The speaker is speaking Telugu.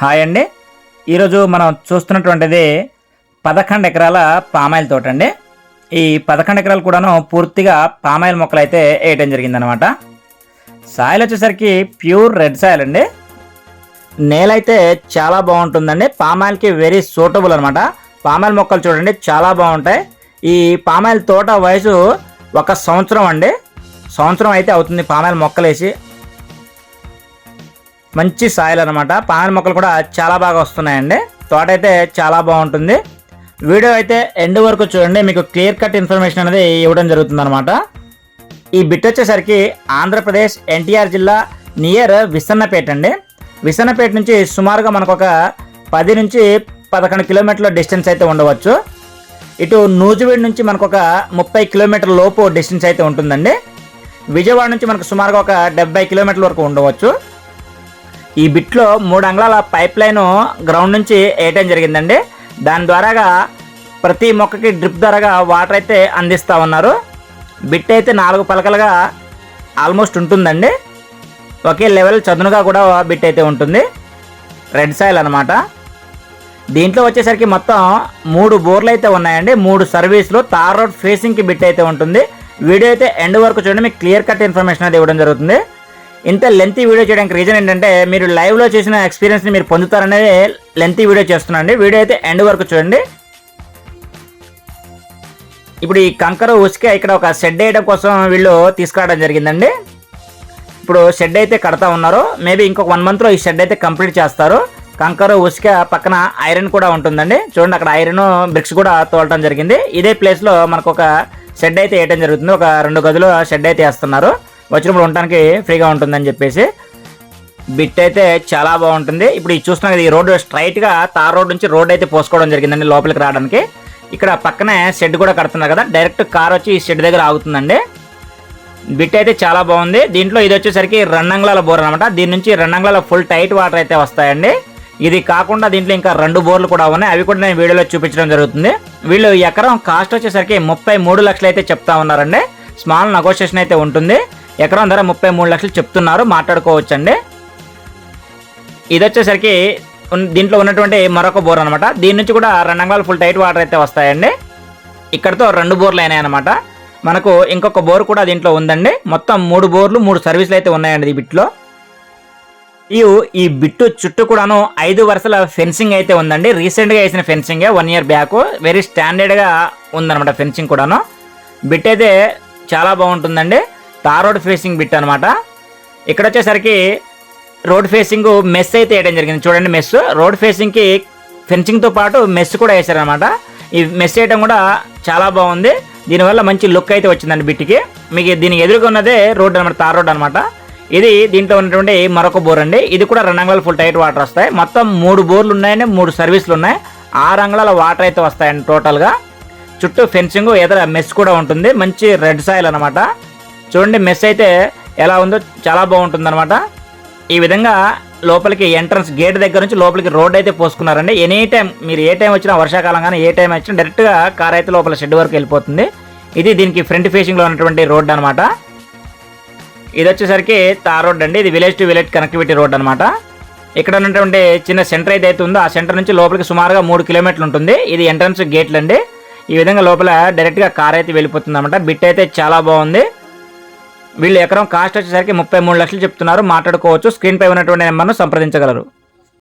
హాయ్ అండి. ఈరోజు మనం చూస్తున్నటువంటిది పదకొండు ఎకరాల పామాయిల్ తోట అండి. ఈ పదకొండు ఎకరాలు కూడాను పూర్తిగా పామాయిల్ మొక్కలు అయితే వేయటం జరిగిందనమాట. సాయిల్ వచ్చేసరికి ప్యూర్ రెడ్ సాయిల్ అండి. నేల అయితే చాలా బాగుంటుందండి. పామాయిల్కి వెరీ సూటబుల్ అనమాట. పామాయిల్ మొక్కలు చూడండి చాలా బాగుంటాయి. ఈ పామాయిల్ తోట వయసు ఒక సంవత్సరం అండి. సంవత్సరం అయితే అవుతుంది పామాయిల్ మొక్కలు వేసి మంచి సాయిల్ అనమాట పామాయిల్ మొక్కలు కూడా చాలా బాగా వస్తున్నాయండి. తోట అయితే చాలా బాగుంటుంది. వీడియో అయితే ఎండ్ వరకు చూడండి. మీకు క్లియర్ కట్ ఇన్ఫర్మేషన్ అనేది ఇవ్వడం జరుగుతుంది అనమాట ఈ బిట్ వచ్చేసరికి ఆంధ్రప్రదేశ్ ఎన్టీఆర్ జిల్లా నియర్ విసన్నపేట అండి. విసన్నపేట నుంచి సుమారుగా మనకు ఒక పది నుంచి పదకొండు కిలోమీటర్ల డిస్టెన్స్ అయితే ఉండవచ్చు. ఇటు నూజివీడు నుంచి మనకు ఒక ముప్పై కిలోమీటర్ల లోపు డిస్టెన్స్ అయితే ఉంటుందండి. విజయవాడ నుంచి మనకు సుమారుగా ఒక డెబ్బై కిలోమీటర్ల వరకు ఉండవచ్చు. ఈ బిట్లో మూడు అంగుళాల పైప్ లైన్ గ్రౌండ్ నుంచి వేయటం జరిగిందండి. దాని ద్వారాగా ప్రతి మొక్కకి డ్రిప్ ద్వారాగా వాటర్ అయితే అందిస్తూ ఉన్నారు. బిట్ అయితే నాలుగు పలకలుగా ఆల్మోస్ట్ ఉంటుందండి. ఒకే లెవెల్ చదునుగా కూడా బిట్ అయితే ఉంటుంది. రెడ్ సాయిల్ అనమాట దీంట్లో వచ్చేసరికి మొత్తం మూడు బోర్లు అయితే ఉన్నాయండి. మూడు సర్వీసులు తార్ రోడ్ ఫేసింగ్కి బిట్ అయితే ఉంటుంది. వీడియో అయితే ఎండ్ వరకు చూడండి. మీకు క్లియర్ కట్ ఇన్ఫర్మేషన్ అయితే ఇవ్వడం జరుగుతుంది. ఇంత లెంతీ వీడియో చేయడానికి రీజన్ ఏంటంటే మీరు లైవ్లో చేసిన ఎక్స్పీరియన్స్ని మీరు పొందుతారనేది లెంతీ వీడియో చేస్తున్నాండి వీడియో అయితే ఎండ్ వరకు చూడండి. ఇప్పుడు ఈ కంకర ఉసుక ఇక్కడ ఒక షెడ్ వేయడం కోసం వీళ్ళు తీసుకురావడం జరిగిందండి. ఇప్పుడు షెడ్ అయితే కడతా ఉన్నారు. మేబీ ఇంకొక వన్ మంత్లో ఈ షెడ్ అయితే కంప్లీట్ చేస్తారు. కంకర ఉసుక పక్కన ఐరన్ కూడా ఉంటుందండి. చూడండి అక్కడ ఐరన్ బ్రిక్స్ కూడా తోలటం జరిగింది. ఇదే ప్లేస్లో మనకు ఒక షెడ్ అయితే వేయడం జరుగుతుంది. ఒక రెండు గదులు షెడ్ అయితే వేస్తున్నారు. వచ్చినప్పుడు ఉండటానికి ఫ్రీగా ఉంటుందని చెప్పేసి బిట్ అయితే చాలా బాగుంటుంది. ఇప్పుడు ఇది చూస్తున్నాం కదా ఈ రోడ్డు స్ట్రైట్గా తార్ రోడ్ నుంచి రోడ్ అయితే పోసుకోవడం జరిగిందండి లోపలికి రావడానికి. ఇక్కడ పక్కనే షెడ్ కూడా కడుతున్నారు కదా డైరెక్ట్ కార్ వచ్చి ఈ షెడ్ దగ్గర ఆగుతుందండి. బిట్ అయితే చాలా బాగుంది. దీంట్లో ఇది వచ్చేసరికి రెండంగుళాల బోర్ అనమాట దీని నుంచి రెండంగుళాల ఫుల్ టైట్ వాటర్ అయితే వస్తాయండి. ఇది కాకుండా దీంట్లో ఇంకా రెండు బోర్లు కూడా ఉన్నాయి. అవి కూడా నేను వీడియోలో చూపించడం జరుగుతుంది. వీళ్ళు ఎకరం కాస్ట్ వచ్చేసరికి ముప్పై మూడు లక్షలు అయితే చెప్తా ఉన్నారండి. స్మాల్ నెగోషియేషన్ అయితే ఉంటుంది. ఎకరం ధర ముప్పై మూడు లక్షలు చెప్తున్నారు మాట్లాడుకోవచ్చండి. ఇది వచ్చేసరికి దీంట్లో ఉన్నటువంటి మరొక బోర్ అనమాట దీని నుంచి కూడా రెండు అంగాలు ఫుల్ టైట్ వాటర్ అయితే వస్తాయండి. ఇక్కడతో రెండు బోర్లు అయినాయి అనమాట మనకు ఇంకొక బోర్ కూడా దీంట్లో ఉందండి. మొత్తం మూడు బోర్లు మూడు సర్వీసులు అయితే ఉన్నాయండి ఈ బిట్లో. ఇవి ఈ బిట్టు చుట్టూ కూడాను ఐదు వరుసల ఫెన్సింగ్ అయితే ఉందండి. రీసెంట్గా వేసిన ఫెన్సింగే వన్ ఇయర్ బ్యాక్ వెరీ స్టాండర్డ్గా ఉందన్నమాట ఫెన్సింగ్ కూడాను. బిట్ అయితే చాలా బాగుంటుందండి. తార్ రోడ్ ఫేసింగ్ బిట్ అనమాట ఇక్కడ వచ్చేసరికి రోడ్ ఫేసింగ్ మెస్ అయితే వేయడం జరిగింది. చూడండి మెస్. రోడ్ ఫేసింగ్కి ఫెన్సింగ్తో పాటు మెస్ కూడా వేశారనమాట ఈ మెస్ వేయడం కూడా చాలా బాగుంది. దీనివల్ల మంచి లుక్ అయితే వచ్చిందండి బిట్టికి మీకు దీనికి ఎదురుగా ఉన్నదే రోడ్ అనమాట తార్ రోడ్ అనమాట ఇది దీంట్లో ఉన్నటువంటి మరొక బోర్ అండి. ఇది కూడా రెండు అంగళాలు ఫుల్ టైట్ వాటర్ వస్తాయి. మొత్తం మూడు బోర్లు ఉన్నాయని మూడు సర్వీసులు ఉన్నాయి. ఆరు అంగుళాల వాటర్ అయితే వస్తాయండి టోటల్గా చుట్టూ ఫెన్సింగ్ ఎదుర మెస్ కూడా ఉంటుంది. మంచి రెడ్ సాయిల్ అనమాట చూడండి మెస్ అయితే ఎలా ఉందో చాలా బాగుంటుంది అనమాట ఈ విధంగా లోపలికి ఎంట్రన్స్ గేట్ దగ్గర నుంచి లోపలికి రోడ్ అయితే పోసుకున్నారండి. ఎనీ టైం మీరు ఏ టైం వచ్చినా వర్షాకాలం కానీ ఏ టైం వచ్చినా డైరెక్ట్గా కార్ అయితే లోపల షెడ్ వరకు వెళ్ళిపోతుంది. ఇది దీనికి ఫ్రంట్ ఫేసింగ్లో ఉన్నటువంటి రోడ్ అనమాట ఇది వచ్చేసరికి తార్ రోడ్ అండి. ఇది village to village connectivity road అనమాట ఇక్కడ ఉన్నటువంటి చిన్న సెంటర్ అయితే ఉందో ఆ సెంటర్ నుంచి లోపలికి సుమారుగా మూడు కిలోమీటర్లు ఉంటుంది. ఇది ఎంట్రన్స్ గేట్లు అండి ఈ విధంగా లోపల డైరెక్ట్గా కార్ అయితే వెళ్ళిపోతుంది అనమాట బిట్ అయితే చాలా బాగుంది. వీళ్ళు ఎకరం కాస్ట్ వచ్చేసరికి ముప్పై మూడు లక్షలు చెప్తున్నారు. మాట్లాడుకోవచ్చు. స్క్రీన్ పై ఉన్నటువంటి నెంబర్ను సంప్రదించగలరు.